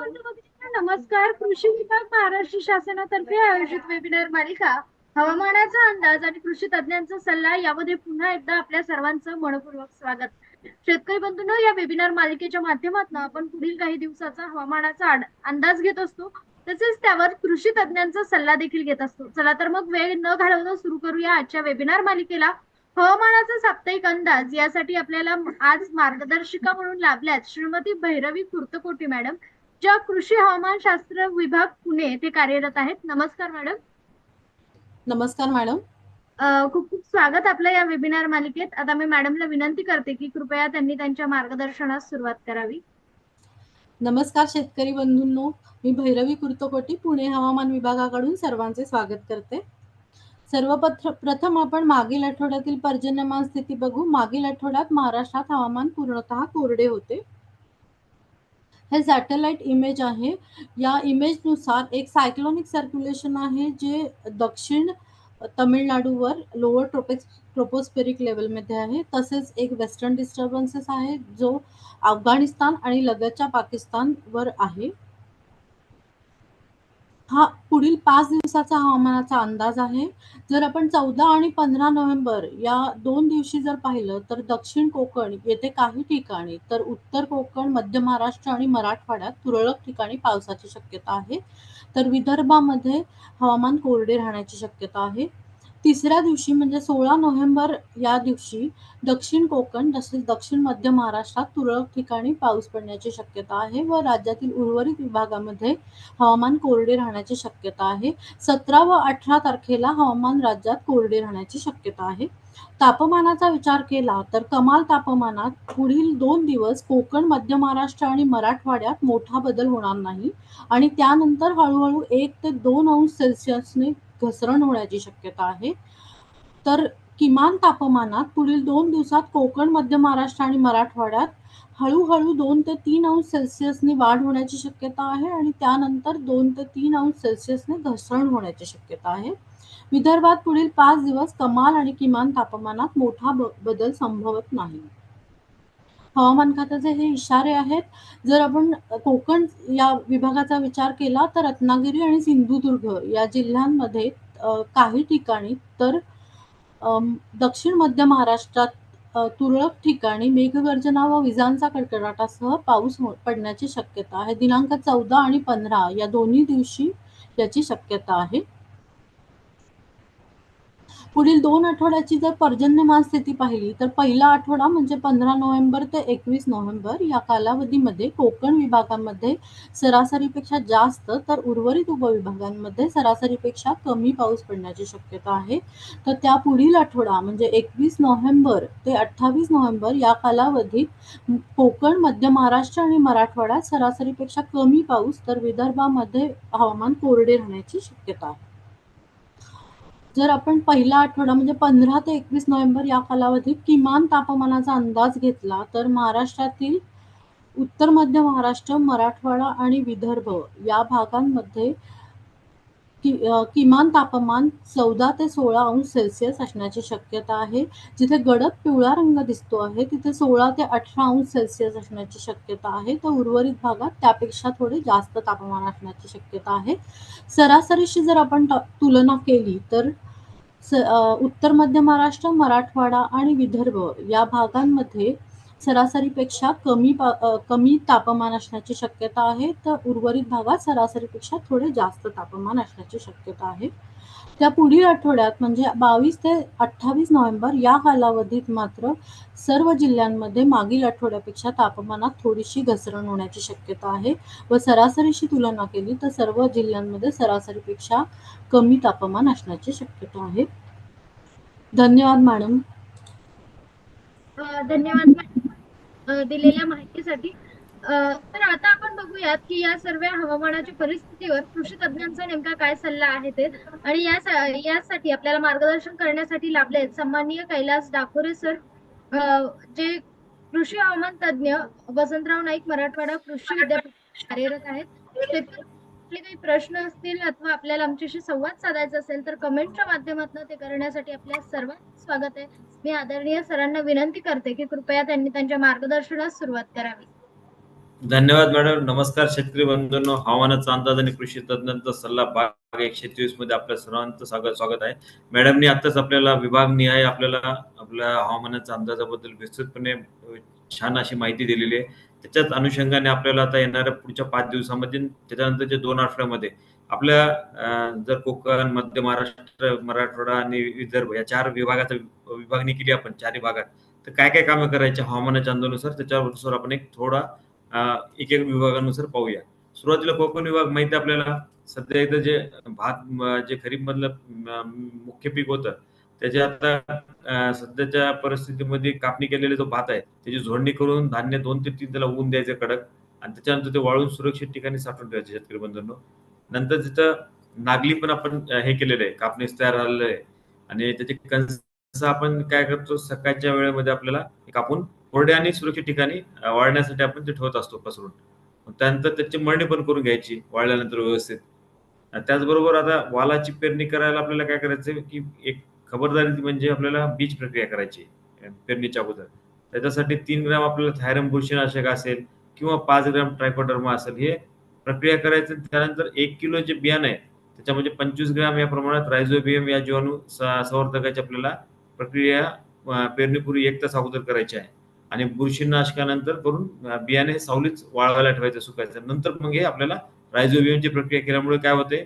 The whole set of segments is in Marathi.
नमस्कार. कृषी विभाग महाराष्ट्र शासनातर्फे आयोजित वेबिनार मालिका हवामानाचा अंदाज आणि कृषी तज्ञांचा सल्ला यामध्ये पुन्हा एकदा आपल्या सर्वांचं मनपूर्वक स्वागत. शेतकरी बंधूंनो या वेबिनार मालिकेच्या माध्यमातून आपण पुढील काही दिवसाचा हवामानाचा अंदाज घेत असतो. तसेच त्यावर कृषी तज्ञांचा सल्ला देखील घेत असतो. चला तर मग वेळ न घालवता सुरू करूया आजच्या वेबिनार मालिकेला. हवामानाचा साप्ताहिक अंदाज यासाठी आपल्याला आज मार्गदर्शिका म्हणून लाभल्यात श्रीमती भैरवी कुर्तकोटी मॅडम. ज्या कृषी हवामान शास्त्र विभाग पुणे येथे कार्यरत आहेत. नमस्कार मॅडम. नमस्कार मॅडम. खूप खूप स्वागत आपलं या वेबिनार मालिकेत. आता मी मॅडमला विनंती करते की कृपया त्यांनी त्यांच्या मार्गदर्शनास सुरुवात करावी. नमस्कार शेतकरी बंधूंनो. मी भैरवी कुर्तकोटी पुणे हवामान विभागाकडून सर्वांचे स्वागत करते. सर्वप्रथ प्रथम आपण मागील आठवड्यातील पर्जन्यमान स्थिती बघू. मागील आठवड्यात महाराष्ट्रात हवामान पूर्णतः कोरडे होते. हे सॅटेलाइट इमेज आहे. या इमेजनुसार एक सायक्लोनिक सर्क्युलेशन आहे जे दक्षिण तमिळनाडूवर लोअर ट्रोपेक्स ट्रोपोस्पेरिक लेवलमध्ये आहे. तसेच एक वेस्टर्न डिस्टर्बन्सेस आहे जो अफगाणिस्तान आणि लगतच्या पाकिस्तानवर आहे. हा पुढील पाच दिवसाचा हवामानाचा अंदाज आहे. जर आपण चौदा आणि पंधरा नोव्हेंबर या दोन दिवशी जर पाहिलं तर दक्षिण कोकण येथे काही ठिकाणी तर उत्तर कोकण मध्य महाराष्ट्र आणि मराठवाड्यात तुरळक ठिकाणी पावसाची शक्यता आहे. तर विदर्भामध्ये हवामान कोरडे राहण्याची शक्यता आहे. तिसऱ्या दिवशी म्हणजे सोळा नोव्हेंबर या दिवशी दक्षिण कोकण तसेच दक्षिण मध्य महाराष्ट्रात तुरळक ठिकाणी पाऊस पडण्याची शक्यता आहे व राज्यातील उर्वरित विभागामध्ये हवामान कोरडे राहण्याची शक्यता आहे. सतरा व अठरा तारखेला हवामान राज्यात कोरडे राहण्याची शक्यता आहे. तापमानाचा विचार केला तर कमाल तापमानात पुढील दोन दिवस कोकण मध्य महाराष्ट्र आणि मराठवाड्यात मोठा बदल होणार नाही आणि त्यानंतर हळूहळू एक ते दोन अंश सेल्सिअसने घसरण होण्याची शक्यता आहे. तर किमान तापमानात पुढील दोन दिवसात कोकण मध्य महाराष्ट्र आणि मराठवाड्यात हळूहळू दोन ते तीन अंश सेल्सिअसने वाढ होण्याची शक्यता आहे आणि त्यानंतर दोन ते तीन अंश सेल्सिअसने घसरण होण्याची शक्यता आहे. विदर्भात पुढील पाच दिवस कमाल आणि किमान तापमानात मोठा ब- बदल संभवत नाही. हवामान खात्याचे हे इशारे आहेत. जर आपण कोकण या विभागाचा विचार केला तर रत्नागिरी आणि सिंधुदुर्ग या जिल्ह्यांमध्ये काही ठिकाणी तर दक्षिण मध्य महाराष्ट्रात तुरळक ठिकाणी मेघगर्जना व विजांचा कडकडाटासह पाऊस हो-, पडण्याची शक्यता आहे. दिनांक चौदा आणि पंधरा या दोन्ही दिवशी याची शक्यता आहे. पुढील दोन आठवड्याची जर पर्जन्यमान स्थिती पाहिली तर पहिला आठवडा म्हणजे पंधरा नोव्हेंबर ते एकवीस नोव्हेंबर या कालावधीमध्ये कोकण विभागामध्ये सरासरीपेक्षा जास्त तर उर्वरित उपविभागांमध्ये सरासरीपेक्षा कमी पाऊस पडण्याची शक्यता आहे. तर त्या पुढील आठवडा म्हणजे एकवीस नोव्हेंबर ते अठ्ठावीस नोव्हेंबर या कालावधीत कोकण मध्य महाराष्ट्र आणि मराठवाड्यात सरासरीपेक्षा कमी पाऊस तर विदर्भामध्ये हवामान कोरडे राहण्याची शक्यता आहे. जर आपण पहिला आठवडा म्हणजे पंधरा ते एकवीस नोव्हेंबर या कालावधीत किमान तापमानाचा अंदाज घेतला तर महाराष्ट्रातील उत्तर मध्य महाराष्ट्र मराठवाडा आणि विदर्भ या भागांमध्ये कि किमान तापमान चौदा ते सोळा अंश सेल्सिअस असण्याची शक्यता आहे. जिथे गडद पिवळा रंग दिसतो आहे तिथे सोळा ते अठरा अंश सेल्सिअस असण्याची शक्यता आहे. तर उर्वरित भागात त्यापेक्षा थोडे जास्त तापमान असण्याची शक्यता आहे. सरासरीशी जर आपण तुलना केली तर स उत्तर मध्य महाराष्ट्र मराठवाडा आणि विदर्भ या भागांमध्ये सरासरीपेक्षा कमी कमी तापमान असण्याची शक्यता आहे. तर उर्वरित भागात सरासरीपेक्षा थोडे जास्त तापमान असण्याची शक्यता आहे. त्या पुढील आठवड्यात म्हणजे बावीस ते अठ्ठावीस नोव्हेंबर या कालावधीत मात्र सर्व जिल्ह्यांमध्ये मागील आठवड्यापेक्षा तापमानात थोडीशी घसरण होण्याची शक्यता आहे व सरासरीशी तुलना केली तर सर्व जिल्ह्यांमध्ये सरासरीपेक्षा कमी तापमान असण्याची शक्यता आहे. धन्यवाद मॅडम. धन्यवाद मॅडम. दिलेल्या माहितीसाठी. तर आता आपण बघूयात की या सर्व हवामानाच्या परिस्थितीवर कृषी तज्ञांचा नेमका काय सल्ला आहे ते. आणि या यासाठी आपल्याला मार्गदर्शन करण्यासाठी लाभले सन्माननीय कैलास डाकोरे सर. जे कृषी हवामान तज्ञ वसंतराव नाईक मराठवाडा कृषी विद्यापीठ कार्यरत आहेत. ते आपले काही प्रश्न असतील अथवा आपल्याला आमच्याशी संवाद साधायचा असेल तर कमेंटच्या माध्यमातून ते करण्यासाठी आपल्या सर्वांचं स्वागत आहे. मी आदरणीय सरांना विनंती करते की कृपया त्यांनी त्यांच्या मार्गदर्शनास सुरुवात करावी. धन्यवाद मॅडम. नमस्कार शेतकरी बंधूंनो. हवामानाचा अंदाज आणि कृषी तज्ञांचा सल्ला भाग एकशे तेवीसमध्ये आपल्या सर्वांचं स्वागत स्वागत आहे. मॅडमनी आताच आपल्याला विभाग निहाय आपल्याला आपल्या हवामानाच्या अंदाजाबद्दल विस्तृतपणे छान अशी माहिती दिलेली आहे. त्याच्याच अनुषंगाने आपल्याला आता येणाऱ्या पुढच्या पाच दिवसामध्ये त्याच्यानंतरच्या दोन आठवड्यामध्ये आपल्या जर कोकण मध्य महाराष्ट्र मराठवाडा आणि विदर्भ या चार विभागाचा विभागणी केली आपण चारही भागात तर काय काय कामं करायचे हवामानाच्या अंदाजानुसार त्याच्यानुसार आपण एक थोडा एक एक विभागानुसार पाहूया. सुरुवातीला कोकण विभाग माहिती आपल्याला? सध्या इथं जे भात जे खरीप मधलं मुख्य पीक होतं त्याच्या आता सध्याच्या परिस्थितीमध्ये कापणी केलेले जो भात आहे त्याची झोडणी करून धान्य दोन ते तीन त्याला ऊन द्यायचं कडक आणि त्याच्यानंतर ते वाळून सुरक्षित ठिकाणी साठवून ठेवायचे शेतकरी बंधूंनो. नंतर तिथं नागली पण आपण हे केलेलं आहे कापणीस तयार झालेलं आहे. आणि त्याचे कणस आपण काय करतो सकाळच्या वेळेमध्ये आपल्याला कापून कोरड्या आणि सुरक्षित ठिकाणी वाळण्यासाठी आपण ते ठेवत असतो पसरून. त्यानंतर त्याची मळणी पण करून घ्यायची वाळल्यानंतर व्यवस्थित. त्याचबरोबर आता वालाची पेरणी करायला आपल्याला काय करायचं की एक खबरदारी म्हणजे आपल्याला बीज प्रक्रिया करायची पेरणीच्या अगोदर. त्याच्यासाठी तीन ग्राम आपल्याला थायरम बुरशीनाशक असेल किंवा पाच ग्राम ट्रायकोडर्मा असेल हे प्रक्रिया करायचं. त्यानंतर एक किलो जे बियाणं आहे त्याच्यामध्ये पंचवीस ग्राम या प्रमाणात रायझोबियम या जीवाणू संवर्धकाची आपल्याला प्रक्रिया पेरणीपूर्वी एक तास अगोदर करायची आहे. आणि बुरशीनाशकानंतर करून बियाणे सावलीच वाळवायला ठेवायचं सुकायचं. नंतर मग हे आपल्याला रायझोबियमची प्रक्रिया केल्यामुळे काय होते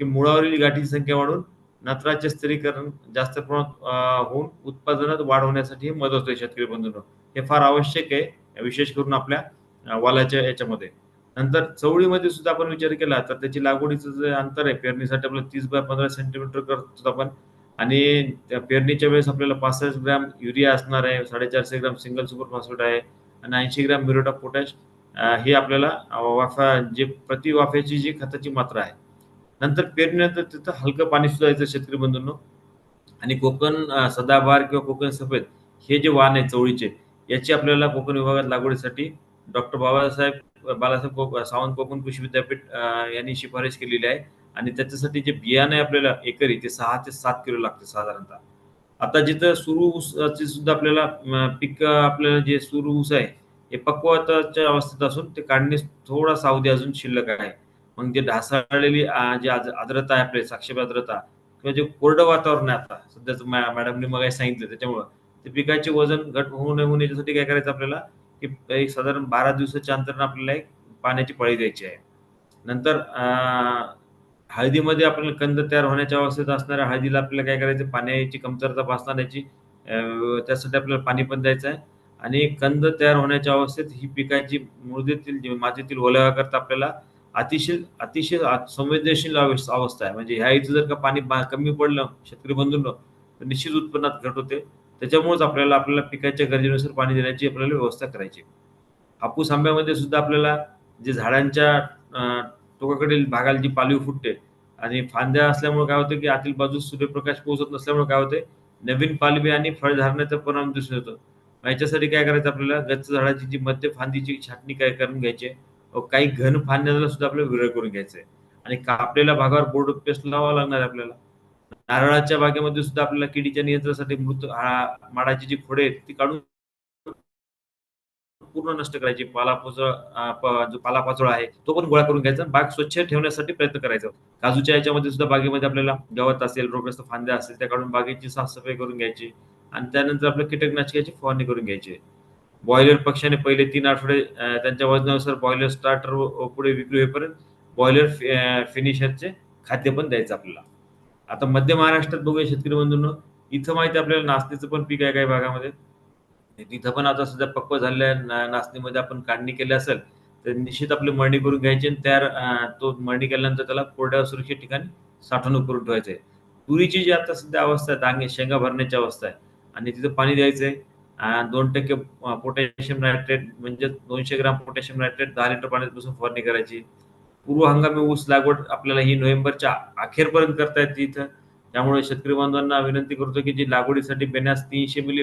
की मुळावरील गाठीची संख्या वाढून नत्राचे स्थिरीकरण जास्त प्रमाणात होऊन उत्पादनात वाढ होण्यासाठी मदत होते शेतकरी बंधूंनो. हे फार आवश्यक आहे विशेष करून आपल्या वालाच्या याच्यामध्ये. नंतर चवळीमध्ये सुद्धा आपण विचार केला तर त्याची लागवडीचं जे अंतर आहे पेरणीसाठी आपल्याला तीस बाय पंधरा सेंटीमीटर करतो आपण. आणि त्या पेरणीच्या वेळेस आपल्याला पासष्ट ग्राम युरिया असणार आहे साडेचारशे ग्राम सिंगल सुपर फॉस्फेट आहे आणि ऐंशी ग्राम म्युरेट ऑफ पोटॅश हे आपल्याला वाफा जे प्रति वाफ्याची जी खताची मात्रा आहे नंतर पेरणीनंतर तिथं हलकं पाणी सुद्धा यायचं शेतकरी बंधूंनो आणि कोकण सदाबार सदाबहार किंवा कोकण सफेद हे जे वाण आहे चवळीचे याची आपल्याला कोकण विभागात लागवडीसाठी डॉक्टर बाबासाहेब बालासाहेब कोक सावंत कोकण कृषी विद्यापीठ यांनी शिफारस केलेली आहे. आणि त्याच्यासाठी जे बियाणं आहे आपल्याला एकरी ते सहा ते सात किलो लागते साधारणतः. आता जिथं सुरू ऊसाची सुद्धा आपल्याला पीक आपल्याला जे सुरू ऊस आहे हे पक्वताच्या अवस्थेत असून ते काढणे थोडा सावधी अजून शिल्लक आहे. मग जे ढासाळलेली जी आर्द्रता आहे आपली साक्षेप आर्द्रता किंवा जे कोरडं वातावरण आहे आता सध्याच मॅडमने मग सांगितलं त्याच्यामुळं ते पिकाचे वजन घट होऊ नये म्हणून याच्यासाठी काय करायचं आपल्याला की एक साधारण बारा दिवसाच्या अंतरानं आपल्याला एक पाण्याची पळी द्यायची आहे. नंतर हळदीमध्ये आपल्याला कंद तयार होण्याच्या अवस्थेत असणाऱ्या हळदीला आपल्याला काय करायचं पाण्याची कमतरता भासणार याची त्यासाठी आपल्याला पाणी पण द्यायचं आहे. आणि कंद तयार होण्याच्या अवस्थेत ही पिकाची मृदेतील मातीतील ओलावा करता आपल्याला अतिशय अतिशय संवेदनशील अवस्था आहे. म्हणजे ह्या इथं जर का पाणी बा- कमी पडलं शेतकरी बंधून तर निश्चित उत्पन्नात घट होते. त्याच्यामुळेच आपल्याला आपल्याला पिकाच्या गरजेनुसार पाणी देण्याची आपल्याला व्यवस्था करायची हापूस आंब्यामध्ये सुद्धा आपल्याला जे झाडांच्या टोकाकडील भागाला जी पालवी फुटते आणि फांद्या असल्यामुळे काय होतं की आतील बाजूस सूर्यप्रकाश पोहोचत नसल्यामुळे काय होते? नवीन पालवी आणि फळधारणाचा परिणाम दिसून येतो. याच्यासाठी काय करायचं आपल्याला? गच्च झाडाची जी मध्य फांदीची छाटणी काय करून घ्यायची आहे. काही घन फांद्याला सुद्धा आपल्याला विरळ करून घ्यायचं आहे आणि कापलेल्या भागावर बोर्ड पेस्ट लावावा लागणार आपल्याला. नारळाच्या बागेमध्ये सुद्धा आपल्याला किडीच्या नियंत्रणासाठी मृत माडाची जी खोडे आहेत ती काढून पूर्ण नष्ट करायची. पालापाचोळा जो पालापाचोळा आहे तो पण गोळा करून घ्यायचा. बाग स्वच्छ ठेवण्यासाठी प्रयत्न करायचा. काजूच्या याच्यामध्ये सुद्धा बागेमध्ये आपल्याला गवत असेल रोगग्रस्त फांद्या असेल त्या काढून बागेची साफसफाई करून घ्यायची. आणि त्यानंतर आपल्या कीटकनाशकाची फवारणी करून घ्यायची. बॉयलर पक्षाने पहिले तीन आठवडे त्यांच्या वजनानुसार बॉयलर स्टार्टर पुढे विक्री होईपर्यंत बॉयलर फिनिशरचे खाद्य पण द्यायचं आपल्याला. आता मध्य महाराष्ट्रात बघूया शेतकरी बंधूंनो इथं माहिती आहे आपल्याला नाचणीचं पण पीक आहे काही भागामध्ये. तिथं पण आता सध्या पक्व झालेल्या ना- नाचणीमध्ये आपण काढणी केली असेल तर निश्चित आपली मळणी करून घ्यायची आणि त्या तो मळणी केल्यानंतर त्याला कोरड्या सुरक्षित ठिकाणी साठवणूक करून ठेवायचं आहे. तुरीची जी आता सध्या अवस्था आहे दांगे शेंगा भरण्याची अवस्था आहे आणि तिथं पाणी द्यायचंय. आहे दोन टक्के पोटॅशियम नायट्रेट म्हणजे दोनशे ग्राम पोटॅशियम नायट्रेट दहा लिटर पाण्यात बसून फवारणी करायची. पूर्व हंगामी ऊस लागवड आपल्याला ही नोव्हेंबरच्या अखेरपर्यंत करता येते इथं. त्यामुळे शेतकरी बांधवांना विनंती करतो की जी लागवडीसाठी बेण्यास तीनशे मिली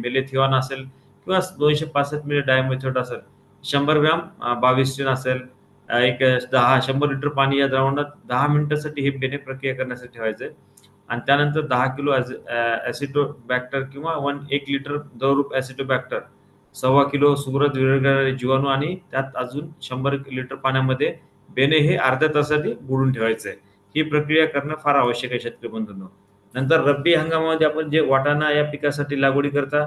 मेलेथिवान असेल किंवा दोनशे पासष्ट मिली डायमेथोट असेल शंभर ग्राम बावीस असेल एक दहा शंभर लिटर पाणी या द्रावणात दहा मिनिटासाठी हे बेणे प्रक्रिया करण्यासाठी ठेवायचे. आणि त्यानंतर दहा किलो ॲसिटो बॅक्टर किंवा वन एक लिटर द्रवरूप ॲसिटो बॅक्टर सव्वा किलो सुब्रत विरघळणारे जीवाणू आणि त्यात अजून शंभर लिटर पाण्यामध्ये बेने हे अर्ध्या तासाठी बुडून ठेवायचं. आहे ही प्रक्रिया करणं फार आवश्यक आहे शेतकरी बंधूंनो. नंतर रब्बी हंगामामध्ये आपण जे वाटाणा या पिकासाठी लागवडी करता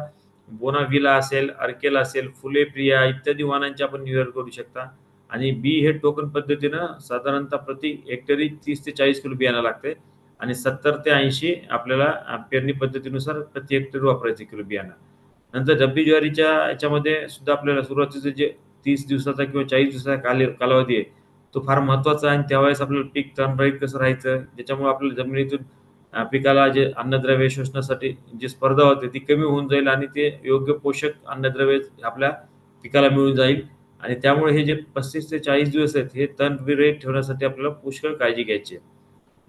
बोनाविला असेल अर्केला असेल फुले प्रिया इत्यादी वाणांची आपण निवड करू शकता. आणि बी हे टोकन पद्धतीनं साधारणतः प्रति हेक्टरी तीस ते चाळीस किलो बियाणं लागते. आणि सत्तर ते ऐंशी आपल्याला पेरणी पद्धतीनुसार प्रति हेक्टर वापरायचे किलो बियाणं. नंतर रब्बी ज्वारीच्या याच्यामध्ये सुद्धा आपल्याला सुरुवातीचं जे तीस दिवसाचा किंवा चाळीस दिवसाचा काल कालावधी आहे तो फार महत्त्वाचा आहे आणि त्यावेळेस आपल्याला पीक तणरहित कसं राहायचं ज्याच्यामुळे आपल्याला जमिनीतून पिकाला जे अन्नद्रव्य शोषण्यासाठी जी स्पर्धा होते ती कमी होऊन जाईल आणि ते योग्य पोषक अन्नद्रव्य आपल्या पिकाला मिळून जाईल. आणि त्यामुळे हे जे पस्तीस ते चाळीस दिवस आहेत हे तण विरहित ठेवण्यासाठी आपल्याला पुष्कळ काळजी घ्यायची आहे.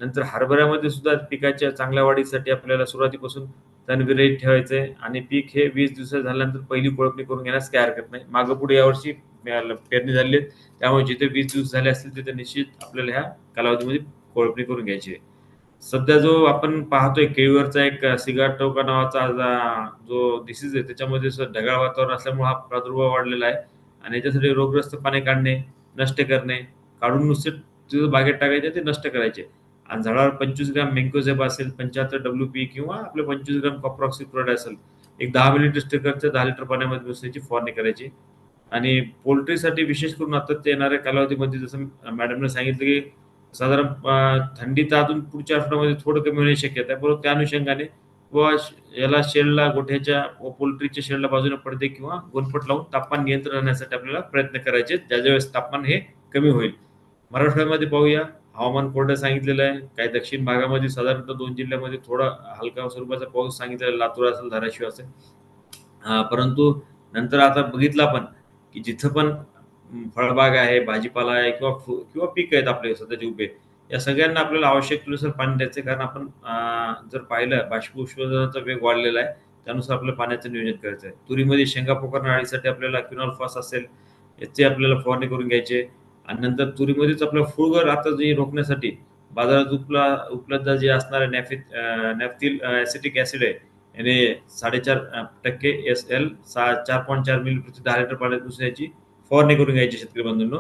नंतर हरभऱ्यामध्ये सुद्धा पिकाच्या चांगल्या वाढीसाठी आपल्याला सुरुवातीपासून तण ठेवायचं आहे आणि पीक हे वीस दिवसात झाल्यानंतर पहिली कोळपणी करून घेण्यास काय हरकत नाही. मागं पुढे यावर्षी पेरणी झाली आहे. त्यामुळे जिथे वीस दिवस झाले असतील तिथे निश्चित आपल्याला ह्या कालावधीमध्ये कोळपणी करून घ्यायची आहे. सध्या जो आपण पाहतोय केळीवरचा एक सिगाटोका नावाचा जो डिसीज आहे त्याच्यामध्ये ढगाळ वातावरण असल्यामुळे हा प्रादुर्भाव वाढलेला आहे. आणि याच्यासाठी रोगग्रस्त पाने काढणे नष्ट करणे काढून नुसते तिथं बागेत टाकायचे ते नष्ट करायचे. झाडावर पंचवीस ग्राम मेंकोझेब असेल पंच्याहत्तर डब्ल्यू पी किंवा आपले पंचवीस ग्राम कॉप्रॉक्सिक्लोराइड असेल एक दहा मिली स्टिकरचं दहा लिटर पाण्यामध्ये मिसळायची फवारणी करायची. आणि पोल्ट्रीसाठी विशेष करून आता ते येणाऱ्या कालावधीमध्ये जसं मॅडमने सांगितलं की साधारण थंडी तर अजून पुढच्या आठवड्यामध्ये थोडं कमी होण्याची शक्यता आहे. परंतु त्या अनुषंगाने व याला शेडला गोठ्याच्या व पोल्ट्रीच्या शेडला बाजूने पडदे किंवा गोनपट लावून तापमान नियंत्रण आणण्यासाठी आपल्याला प्रयत्न करायचे ज्या ज्यावेळेस तापमान हे कमी होईल. मराठवाड्यामध्ये पाहूया. हवामान कोरडं सांगितलेलं आहे. काही दक्षिण भागामध्ये साधारणतः दोन जिल्ह्यामध्ये थोडा हलका स्वरूपाचा पाऊस सांगितलेला लातूर असेल धाराशिव असेल. परंतु नंतर आता बघितला पण की जिथं पण फळबाग आहे भाजीपाला आहे किंवा किंवा पीक आहेत आपले सध्याचे उभे या सगळ्यांना आपल्याला आवश्यकतेनुसार पाणी द्यायचं कारण आपण जर पाहिलं बाष्पोत्सर्जनाचा वेग वाढलेला आहे. त्यानुसार आपल्याला पाण्याचं नियोजन करायचं आहे. तुरीमध्ये शेंगा पोकरण आळीसाठी आपल्याला क्युनॉल फॉस असेल याची आपल्याला फवारणी करून घ्यायचे. आणि नंतर तुरीमध्येच आपलं फुळगर आता जे रोखण्यासाठी बाजारात उपला उपलब्ध जे असणारे नॅफि नॅफथिल ॲसिटिक ॲसिड आहे याने साडेचार टक्के एस एल सा चार पॉईंट चार मिली प्रति दहा लिटर पाण्यात दुसऱ्याची फवारणी करून घ्यायची शेतकरी बंधूंनो.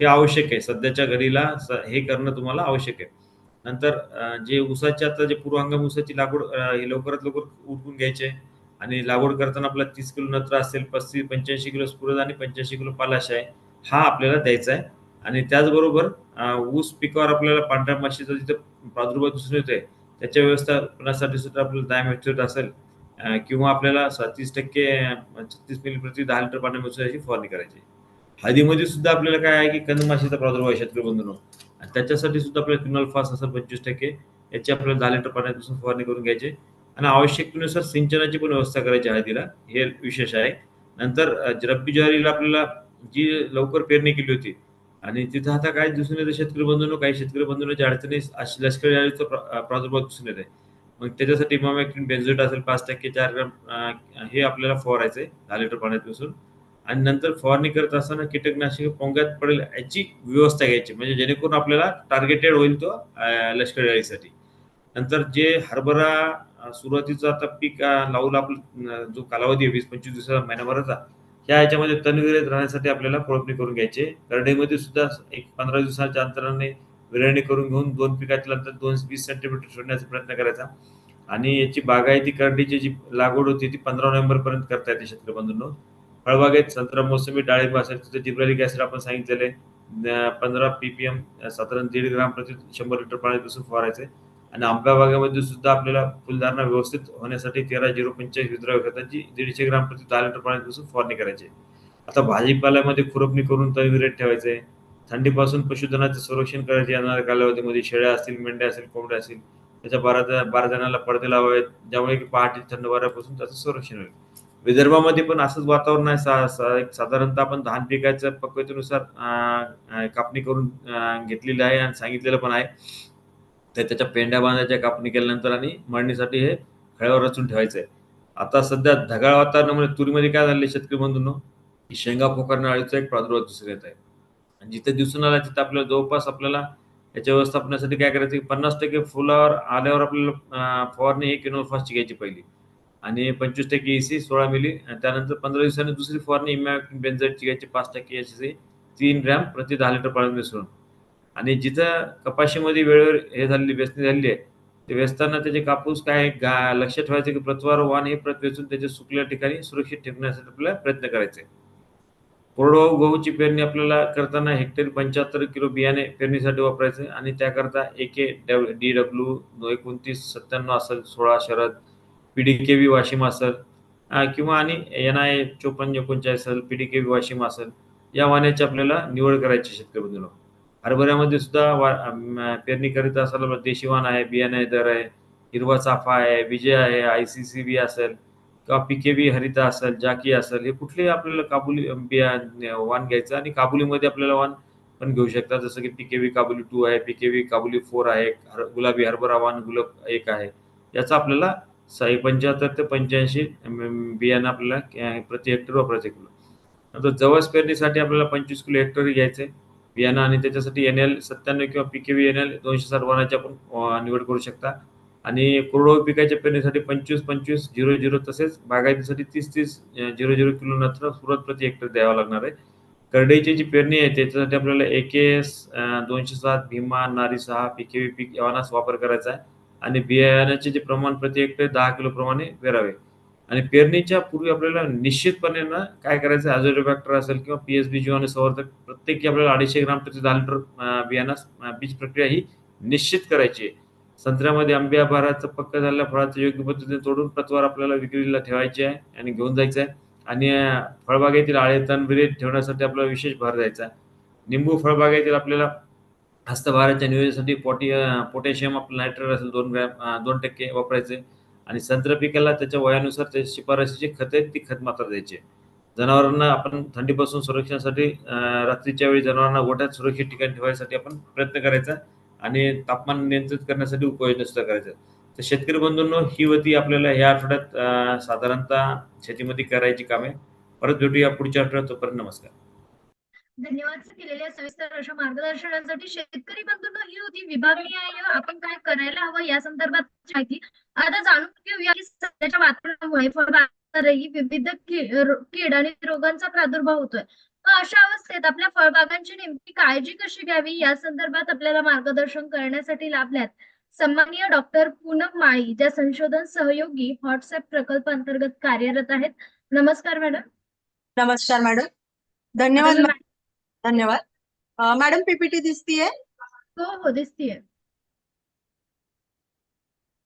हे आवश्यक आहे. सध्याच्या घडीला स- हे करणं तुम्हाला आवश्यक आहे. नंतर जे ऊसाची आता जे पूर्वांगम उसाची ऊसाची लागवड हे लवकरात लवकर उठवून घ्यायचे आणि लागवड करताना आपला तीस किलो नत्र असेल पस्तीस पंच्याऐंशी किलो स्पुरद आणि पंच्याऐंशी किलो पालाश आहे. हा आपल्याला द्यायचा आहे. आणि त्याचबरोबर ऊस पिकावर आपल्याला पांढऱ्या माशीचा जिथे प्रादुर्भाव दिसून येतोय त्याच्या व्यवस्थापनासाठी सुद्धा आपल्याला डायमॅथ्रेट असेल किंवा आपल्याला तीस टक्के छत्तीस मिली प्रति दहा लिटर पाणी मिसळायची फवारणी करायची. हळदीमध्ये सुद्धा आपल्याला काय आहे की कंदमाशीचा प्रादुर्भाव आहे शेतकरी बंधूंनो. आणि त्याच्यासाठी सुद्धा आपल्याला क्विनॉल फास असेल पंचवीस टक्के याची आपल्याला दहा लिटर पाण्यात फवारणी करून घ्यायची. आणि आवश्यकतेनुसार सिंचनाची पण व्यवस्था करायची हळदीला हे विशेष आहे. नंतर रब्बी ज्वारीला आपल्याला जी लवकर पेरणी केली होती. आणि तिथं आता काय दिसून येतं शेतकरी बंधूंनो? काही शेतकरी बंधूंच्या अडचणी अशी लष्करी अळीचा प्रादुर्भाव दिसून येत आहे मग त्याच्यासाठी इमामॅक्टिन बेन्झोट असेल पाच टक्के चार ग्राम हे आपल्याला फवारायचं आहे दहा लिटर पाण्यात मिसळून आणि नंतर फवारणी करत असताना कीटकनाशक पोंगात पडेल याची व्यवस्था घ्यायची. म्हणजे जेणेकरून आपल्याला टार्गेटेड होईल तो लष्करी अळीसाठी नंतर जे हरभरा सुरुवातीचा आता पीक अं, लावून आपलं जो कालावधी आहे वीस पंचवीस दिवसाचा महिनाभराचा ह्या याच्यामध्ये तणविरहित राहण्यासाठी आपल्याला कोळपणी करून घ्यायची करडईमध्ये सुद्धा एक पंधरा दिवसाच्या अंतराने विरळणी करून घेऊन दोन पिकातील अंतर दोन वीस सेंटीमीटर सोडण्याचा प्रयत्न करायचा. आणि याची बागायती करडीची जी लागवड होती ती पंधरा नोव्हेंबर पर्यंत करता येते शेतकरी बंधूंनो. फळबागेत संत्रा मोसंबी डाळिंब असेल तिथे जिब्रालिक ऍसिड आपण सांगितलेले पंधरा पीपीएम साधारण दीड ग्राम प्रति शंभर लिटर पाण्यात दिसून फवारायचे आणि आंब्या बागेमध्ये सुद्धा आपल्याला फुलधारणा व्यवस्थित होण्यासाठी तेरा झिरो पंचेचाळीस विद्राव्य खतांची दीडशे ग्राम प्रति दहा लिटर पाण्यात फवारणी करायची. आता भाजीपाल्यामध्ये खुरपणी करून तरी रेट ठेवायचे. थंडीपासून पशुधनाचे संरक्षण करायचे. येणाऱ्या कालावधीमध्ये शेळ्या असतील मेंढ्या असतील कोंबड्या असतील त्याच्या बारा बारा जणांना पडदे लावावेत. ज्यामुळे की पहाटे थंड वाऱ्यापासून त्याचं संरक्षण होईल. विदर्भामध्ये पण असंच वातावरण आहे. सा, सा, साधारणतः आपण धान पिकाच्या पक्वतेनुसार कापणी करून घेतलेली आहे आणि सांगितलेलं पण आहे. तर त्याच्या पेंड्या बांधायच्या कापणी केल्यानंतर आणि मळणीसाठी हे खळ्यावर रचून ठेवायचं. आहे आता सध्या ढगाळ वातावरणामुळे तुरीमध्ये काय झाले शेतकरी बंधूंनो? की शेंगा पोखरणं अळीचा एक प्रादुर्भाव दिसून येत आहे. आणि जिथे दिसून आला तिथे आपल्याला जवळपास आपल्याला याच्या व्यवस्थापनासाठी काय करायचं की पन्नास टक्के फुलावर आल्यावर आपल्याला फवारणी एक किनोल फास्टची घ्यायची पहिली. आणि पंचवीस टक्के एसी सोळा मिली आणि त्यानंतर पंधरा दिवसांनी दुसरी फवारणी इमॅक्टिन बेन्झाईटची घ्यायची पाच टक्के याची तीन ग्रॅम प्रति दहा लिटर पाण्यात मिसळून. आणि जिथं कपाशीमध्ये वेळेवर हे झालेली व्यसनी झालेली आहे ते वेचताना त्याचे कापूस काय गा लक्ष ठेवायचं की प्रतवार वाण हे प्रत वेचून त्याच्या सुकल्या ठिकाणी सुरक्षित ठेवण्यासाठी आपल्याला प्रयत्न करायचे. कोरडवाहू गहूची पेरणी आपल्याला करताना हेक्टरी पंच्याहत्तर किलो बियाणे पेरणीसाठी वापरायचे आणि त्याकरता एक ए डी डब्ल्यू एकोणतीस सत्त्याण्णव असेल सोळा Sharad P D K V Washim असेल किंवा आणि एन आय चोपन्न एकोणचाळीस असेल P D K V Washim असेल या वाण्याची आपल्याला निवड करायची शेतकरी बंधूंनो. हरभऱ्यामध्ये सुद्धा वा पेरणी करीत असाल देशीवान आहे बियाणे दर आहे हिरवा चाफा आहे विजय आहे आय सी सी बी असेल किंवा पी के हरिता असेल जाकी असेल हे कुठलेही आपल्याला काबुली बिया वाण घ्यायचं आणि काबुलीमध्ये आपल्याला वाण पण घेऊ शकता. जसं की पी के व्ही काबुली टू आहे पी के व्ही काबुली फोर आहे हर गुलाबी हरभरा वाण गुलाब एक आहे. याचा आपल्याला साई पंच्याहत्तर ते पंच्याऐंशी बियाणं आपल्याला प्रति हेक्टर वापरायचं किलो. नंतर जवस पेरणीसाठी आपल्याला पंचवीस किलो हेक्टर घ्यायचे. बियाणं आणि त्याच्यासाठी एन एल सत्त्याण्णव किंवा P K V N L दोनशे साठ वाणाची आपण निवड करू शकता. आणि कोरडवाहू पिकाच्या पेरणीसाठी पंचवीस पंचवीस झिरो झिरो तसेच बागायतीसाठी तीस तीस झिरो झिरो किलो नत्र सुरत प्रति हेक्टर द्यावा लागणार आहे. करडईची जी पेरणी आहे त्याच्यासाठी आपल्याला एक एस दोनशे सात भीमा नारी सहा पी के व्ही पीक यावानाच वापर करायचा आहे. आणि बियाण्याचे जे प्रमाण प्रति हेक्टर दहा किलो प्रमाणे पेरावे आणि पेरणीच्या पूर्वी आपल्याला निश्चितपणे ना काय करायचं ॲझोरोबॅक्टर असेल किंवा पी एस बी जीवाणू संवर्धक प्रत्येकी आपल्याला अडीचशे ग्राम प्रति दहा लिटर बियाणा बीज प्रक्रिया ही निश्चित करायची. आहे संत्र्यामध्ये आंब्या बाराचं पक्क झालेल्या फळाचं योग्य पद्धतीने तोडून प्रतवार आपल्याला विक्रीला ठेवायची आहे आणि घेऊन जायचं आहे. आणि फळबागेतील आळे तणबिरे ठेवण्यासाठी आपल्याला विशेष भर द्यायचा आहे. निंबू फळबागेतील आपल्याला हस्तभाराच्या नियोजनासाठी पोटी पोटॅशियम आपलं नायट्रेट असेल दोन ग्रॅम दोन टक्के वापरायचे. आणि संत्र पिकाला त्याच्या वयानुसार त्या शिफारशीची खत आहेत ती खत मात्र द्यायचे जनावरांना आपण थंडीपासून संरक्षणासाठी रात्रीच्या वेळी जनावरांना गोठ्यात सुरक्षित ठिकाणी ठेवायसाठी आपण प्रयत्न करायचा आणि तापमान नियंत्रित करण्यासाठी उपाययोजना सुद्धा करायच्या तर शेतकरी बंधूंनो ही होती आपल्याला ह्या आठवड्यात साधारणतः शेतीमध्ये करायची कामे. परत भेटूया पुढच्या आठवड्यात. तोपर्यंत नमस्कार. धन्यवाद केलेल्या सविस्तर अशा मार्गदर्शनासाठी. शेतकरी बंधूंनो ही होती विभागनिहाय आपण काय करायला हवं या संदर्भात माहिती. आता जाणून घेऊया की सध्याच्या वातावरणामुळे फळबागांवरही विविध कीड आणि रोगांचा प्रादुर्भाव होतोय. मग अशा अवस्थेत आपल्या फळबागांची नेमकी काळजी कशी घ्यावी? या संदर्भात आपल्याला मार्गदर्शन करण्यासाठी लाभल्यात सन्माननीय डॉक्टर पूनम माळी ज्या संशोधन सहयोगी व्हॉट्सअप प्रकल्प अंतर्गत कार्यरत आहेत. नमस्कार मॅडम. नमस्कार मॅडम. धन्यवाद धन्यवाद. मॅडम पीपीटी दिसतीये? हो हो दिसतीये.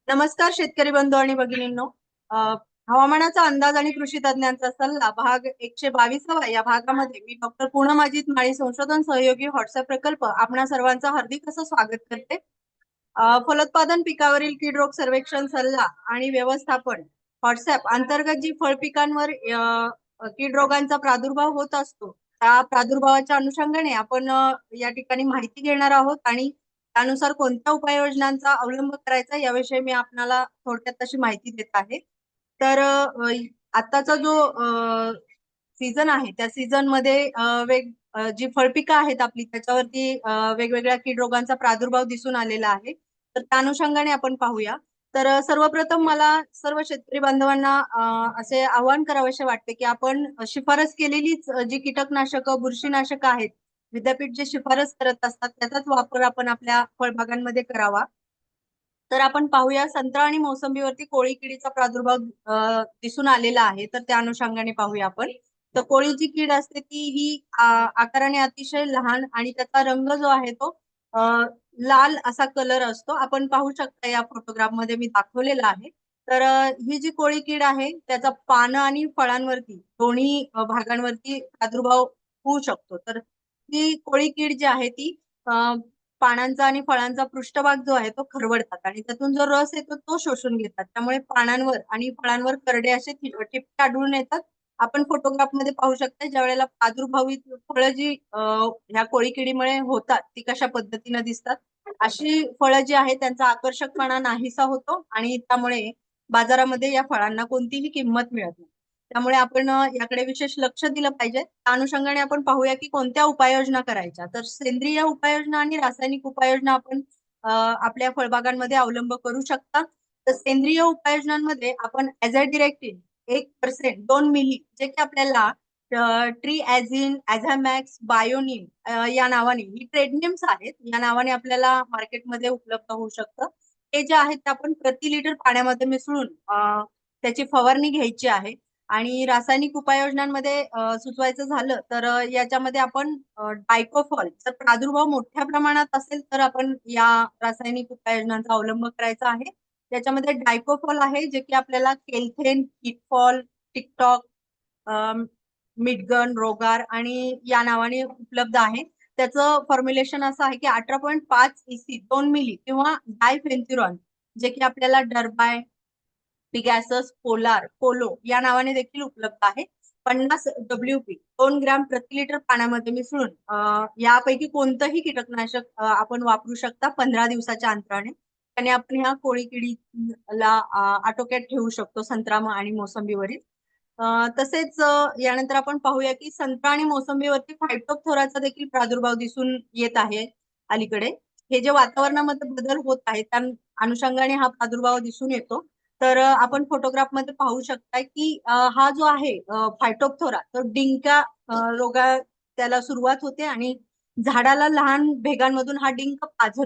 नमस्कार शेतकरी बंधू आणि भगिनींनो. हवामानाचा अंदाज आणि कृषी तज्ञांचा सल्ला भाग एकशे बावीसावा. या भागामध्ये मी डॉक्टर पूनम अजित माळी संशोधन सहयोगी व्हॉट्सअप प्रकल्प आपणा सर्वांचं हार्दिक असं स्वागत करते. फलोत्पादन पिकावरील कीड रोग सर्वेक्षण सल्ला आणि व्यवस्थापन व्हॉट्सअप अंतर्गत जी फळ पिकांवर कीड रोगांचा प्रादुर्भाव होत असतो त्या प्रादुर्भावाच्या अनुषंगाने आपण या ठिकाणी माहिती घेणार आहोत आणि त्यानुसार कोणत्या उपाययोजनांचा अवलंब करायचा याविषयी मी आपणाला थोडक्यात तशी माहिती देत आहे. तर आताचा आत्ताचा जो सीझन आहे त्या सीझनमध्ये वेग जी फळपिकं आहेत आपली त्याच्यावरती वेगवेगळ्या कीड रोगांचा प्रादुर्भाव दिसून आलेला आहे. तर त्या अनुषंगाने आपण पाहूया. तर सर्वप्रथम मला सर्व शेतकरी बांधवांना असे आवाहन करावेसे वाटते की आपण शिफारस केलेलीच जी कीटकनाशक बुरशीनाशक आहेत विद्यापीठ जे शिफारस करत असतात त्याचाच वापर आपण आपल्या फळबागांमध्ये करावा. तर आपण पाहूया संत्रा आणि मोसंबीवरती कोळी किडीचा प्रादुर्भाव अ, दिसून आलेला आहे तर त्या अनुषंगाने पाहूया आपण. तर कोळी जी कीड असते ती ही आकाराने अतिशय लहान आणि त्याचा रंग जो आहे तो अ, लाल असा कलर असतो. आपण पाहू शकता या फोटोग्राफमध्ये मी दाखवलेला आहे. तर ही जी कोळी कीड आहे त्याचा पानं आणि फळांवरती दोन्ही भागांवरती प्रादुर्भाव होऊ शकतो. तर ही कोळी कीड जी आहे ती पानांचा आणि फळांचा पृष्ठभाग जो आहे तो खरवडतात आणि त्यातून जो रस येतो तो शोषून घेतात. त्यामुळे पानांवर आणि फळांवर करडे असे ठिपके आढळून येतात. आपण फोटोग्राफमध्ये पाहू शकता ज्या वेळेला प्रादुर्भावित फळं जी ह्या कोळी किडीमुळे होतात ती कशा पद्धतीने दिसतात? अशी फळं जी आहेत त्यांचा आकर्षकपणा नाहीसा होतो आणि त्यामुळे बाजारामध्ये या फळांना कोणतीही किंमत मिळत नाही. त्यामुळे आपण याकडे विशेष लक्ष दिलं पाहिजे. त्या अनुषंगाने आपण पाहूया की कोणत्या उपाययोजना करायच्या. तर सेंद्रिय उपाययोजना आणि रासायनिक उपाययोजना आपण आपल्या फळबागांमध्ये अवलंब करू शकता. तर सेंद्रिय उपाययोजनांमध्ये आपण ऍज अ डिरेक्टिव्ह एक पर्सेंट दोन मिली जे की आपल्याला ट्री ॲझिन ॲझॅमॅक्स बायोनिम या नावाने. ही ट्रेडनेम्स आहेत. या नावाने आपल्याला मार्केटमध्ये उपलब्ध होऊ शकतं. हे जे आहेत ते आपण प्रति लिटर पाण्यामध्ये मिसळून त्याची फवारणी घ्यायची आहे. आणि रासायनिक उपाययोजनांमध्ये सुचवायचं झालं तर याच्यामध्ये आपण डायकोफॉल जर प्रादुर्भाव मोठ्या प्रमाणात असेल तर आपण या रासायनिक उपाययोजनांचा अवलंब करायचा आहे. त्याच्यामध्ये डायकोफॉल आहे जे की आपल्याला केल्थेन किटफॉल टिकटॉक मिडगन रोगार आणि या नावाने उपलब्ध आहे. त्याचं फॉर्म्युलेशन असं आहे की अठरा पॉईंट पाच इसी दोन मिली किंवा डायफेन्थ्युरॉन जे की आपल्याला डरबाय पिगॅसस पोलार पोलो या नावाने देखील उपलब्ध आहे. पन्नास डब्ल्यू पी दोन ग्रॅम प्रति लिटर पाण्यामध्ये मिसळून यापैकी कोणतंही कीटकनाशक आपण वापरू शकता पंधरा दिवसाच्या अंतराने. आणि आपण ह्या कोळी किडीला आटोक्यात ठेवू शकतो संत्रामा आणि मोसंबीवरील. तसेच यानंतर आपण पाहूया की संत्रा आणि मोसंबीवरती फायटोथोराचा देखील प्रादुर्भाव दिसून येत आहे अलीकडे. हे जे वातावरणामध्ये बदल होत आहे त्या अनुषंगाने हा प्रादुर्भाव दिसून येतो. तर आपण फोटोग्राफमध्ये पाहू शकता की हा जो आहे फायटोपथोरा तो डिंका रोगा त्याला सुरुवात होते आणि झाडाला लहान भेगांमधून हा डिंक पाझर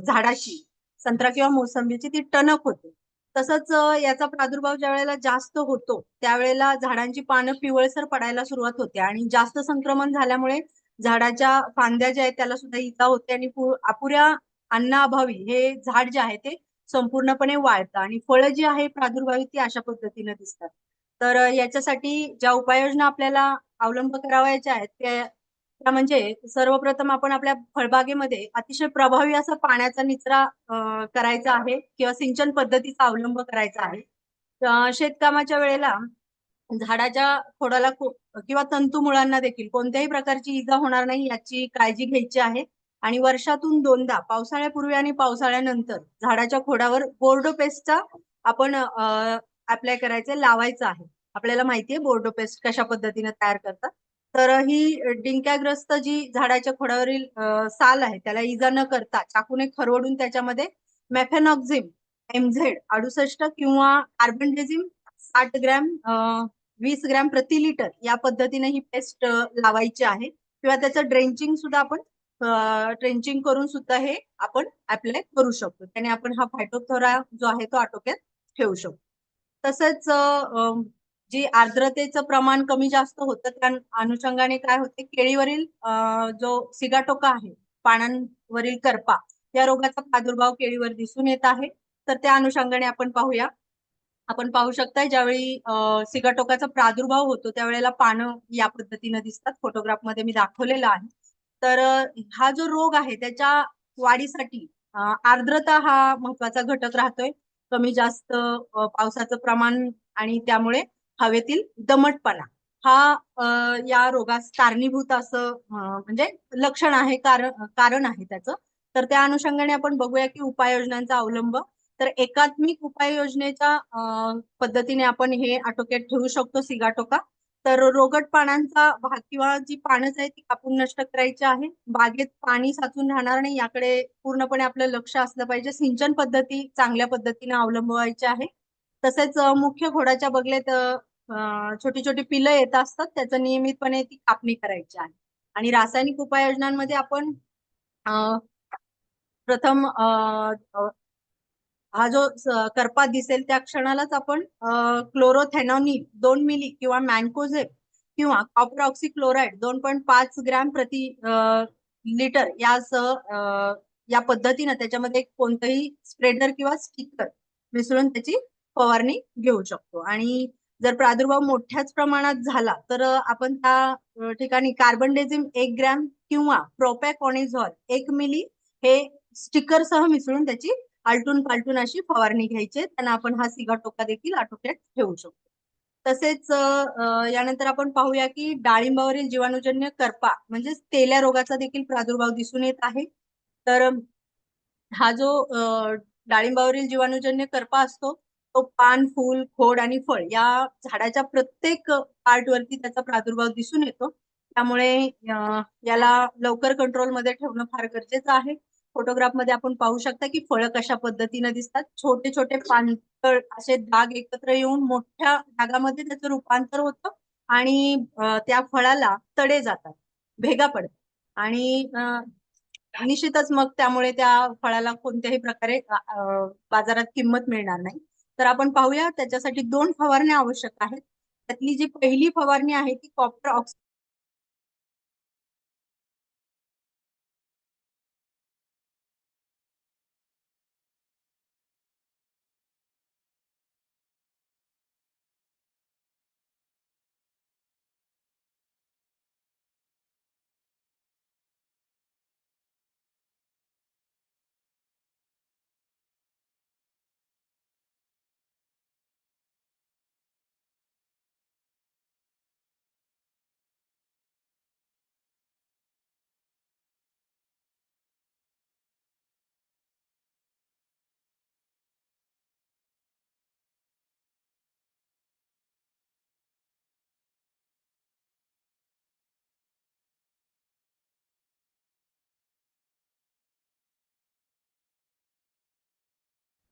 झाडाशी संत्रा किंवा मोसंबीची ती टणक होते. तसंच याचा प्रादुर्भाव ज्या वेळेला जास्त होतो त्यावेळेला झाडांची पानं पिवळसर पडायला सुरुवात होते आणि जास्त संक्रमण झाल्यामुळे झाडाच्या फांद्या ज्या आहेत त्याला सुद्धा इजा होते आणि अपुऱ्या अन्नाअभावी हे झाड जे आहे ते संपूर्णपणे वाळतं आणि फळं जी आहे प्रादुर्भावी ती अशा पद्धतीने दिसतात. तर याच्यासाठी ज्या उपाययोजना आपल्याला अवलंब करावयाच्या आहेत त्या त्या म्हणजे सर्वप्रथम आपण आपल्या फळबागेमध्ये अतिशय प्रभावी असा पाण्याचा निचरा करायचा आहे किंवा सिंचन पद्धतीचा अवलंब करायचा आहे. शेतकामाच्या वेळेला झाडाच्या खोडाला किंवा तंतू मुळांना देखील कोणत्याही प्रकारची इजा होणार नाही याची काळजी घ्यायची आहे. आणि वर्षातून दोनदा पावसाळ्यापूर्वी आणि पावसाळ्यानंतर झाडाच्या खोडावर बोर्डो पेस्टचा आपण अप्लाय करायचं लावायचं आहे. आपल्याला माहितीये बोर्डो पेस्ट कशा पद्धतीने तयार करतात. तर ही डिंक्याग्रस्त जी झाडाच्या खोडावरील साल आहे त्याला इजा न करता चाकूने खरवडून त्याच्यामध्ये मेफेनॉक्झिम एमझेड अडुसष्ट किंवा कार्बनडेझिम साठ ग्रॅम वीस ग्रॅम प्रति लिटर या पद्धतीने ही पेस्ट लावायची आहे. किंवा त्याचं ड्रेंचिंग सुद्धा आपण ट्रेंचिंग करून सुद्धा हे आपण अप्लाय करू शकतो. त्याने आपण हा फायटोथोरा जो आहे तो आटोक्यात ठेवू शकतो. तसंच जी आर्द्रतेचं प्रमाण कमी जास्त होतं त्या अनुषंगाने काय होते? केळीवरील जो सिगाटोका आहे पानांवरील करपा या रोगाचा प्रादुर्भाव केळीवर दिसून येत आहे. तर त्या अनुषंगाने आपण पाहूया. आपण पाहू शकताय ज्यावेळी सिगाटोकाचा प्रादुर्भाव होतो त्यावेळेला पानं या पद्धतीनं दिसतात. फोटोग्राफमध्ये मी दाखवलेलं आहे. तर हा जो रोग आहे त्याच्या वाढीसाठी आर्द्रता हा महत्त्वाचा घटक राहतोय. कमी जास्त पावसाचं प्रमाण आणि त्यामुळे हवेतील दमटपणा. हा या रोगास कारणीभूत असं म्हणजे लक्षण आहे कारण कारण आहे त्याचं. तर त्या अनुषंगाने आपण बघूया की उपाययोजनांचा अवलंब. तर एकात्मिक उपाययोजनेच्या पद्धतीने आपण हे आटोक्यात ठेवू शकतो सिगाटोका. तर रोगट पानांचा भाग किंवा जी पानच आहे ती कापून नष्ट करायची आहे. बागेत पाणी साचून राहणार नाही याकडे पूर्णपणे आपलं लक्ष असलं पाहिजे. सिंचन पद्धती चांगल्या पद्धतीने अवलंबवायची आहे. तसेच मुख्य घोडाच्या बगलेत छोटी छोटी पिलं येत असतात. त्याचं नियमितपणे ती कापणी करायची आहे. आणि रासायनिक उपाययोजनांमध्ये आपण प्रथम हा जो करपात करपा दिसेल त्या क्षणालाच आपण क्लोरोथेनॉनिल दोन मिली किंवा मॅन्कोझेब किंवा कॉपर क्लोराईड दोन पॉईंट पाच ग्रॅम प्रति लिटर यासह या पद्धतीनं त्याच्यामध्ये कोणतंही स्प्रेडर किंवा स्टिकर मिसळून त्याची फवारणी घेऊ शकतो. आणि जर प्रादुर्भाव मोठ्याच प्रमाणात झाला तर आपण त्या ठिकाणी कार्बन डेझिम एक ग्रॅम किंवा प्रोपॅकॉनिझॉल एक मिली हे स्टिकर सह मिसळून त्याची आलटून पालटून अशी फवारणी घ्यायची. त्यांना आपण हा सिगाटोका देखील आटोक्यात ठेवू शकतो. तसेच यानंतर आपण पाहूया की डाळिंबावरील जीवाणूजन्य करपा म्हणजेच तेल्या रोगाचा देखील प्रादुर्भाव दिसून येत आहे. तर हा जो डाळिंबावरील जीवाणूजन्य करपा असतो तो पान फूल खोड आणि फळ या झाडाच्या प्रत्येक पार्ट वरती त्याचा प्रादुर्भाव दिसून येतो. त्यामुळे याला लवकर कंट्रोलमध्ये ठेवणं फार गरजेचं आहे. फोटोग्राफमध्ये आपण पाहू शकता की फळं कशा पद्धतीने दिसतात. छोटे छोटे पानतळ असे डाग एकत्र येऊन मोठ्या डागामध्ये त्याचं रूपांतर होतं आणि त्या फळाला तडे जातात भेगा पडतात. आणि निश्चितच मग त्यामुळे त्या फळाला कोणत्याही प्रकारे बाजारात किंमत मिळणार नाही. तर आपण पाहूया त्याच्यासाठी दोन फवारण्या आवश्यक आहेत. त्यातली जी पहिली फवारणी आहे ती कॉपर ऑक्सि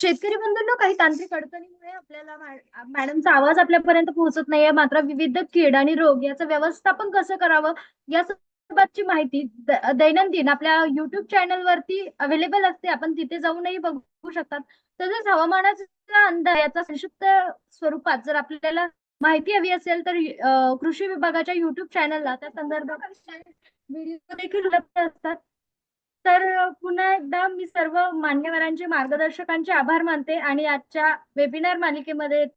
शेतकरी बंधूंना काही तांत्रिक अडचणीमुळे आपल्याला मॅडमचा आवाज आपल्यापर्यंत पोहोचत नाहीये. मात्र विविध कीड आणि रोग याचं व्यवस्थापन कसं करावं या संदर्भातची माहिती दैनंदिन आपल्या युट्यूब चॅनल वरती अवेलेबल असते. आपण तिथे जाऊनही बघू शकतात. तसेच हवामानाचा अंदाज याचा संक्षिप्त स्वरूपात जर आपल्याला माहिती हवी असेल तर कृषी विभागाच्या युट्यूब चॅनलला त्या संदर्भात व्हिडिओ देखील उपलब्ध असतात. तर पुन्हा एकदा मी सर्व मान्यवरांचे मार्गदर्शकांचे आभार मानते आणि आजच्या वेबिनार मालिकेमध्ये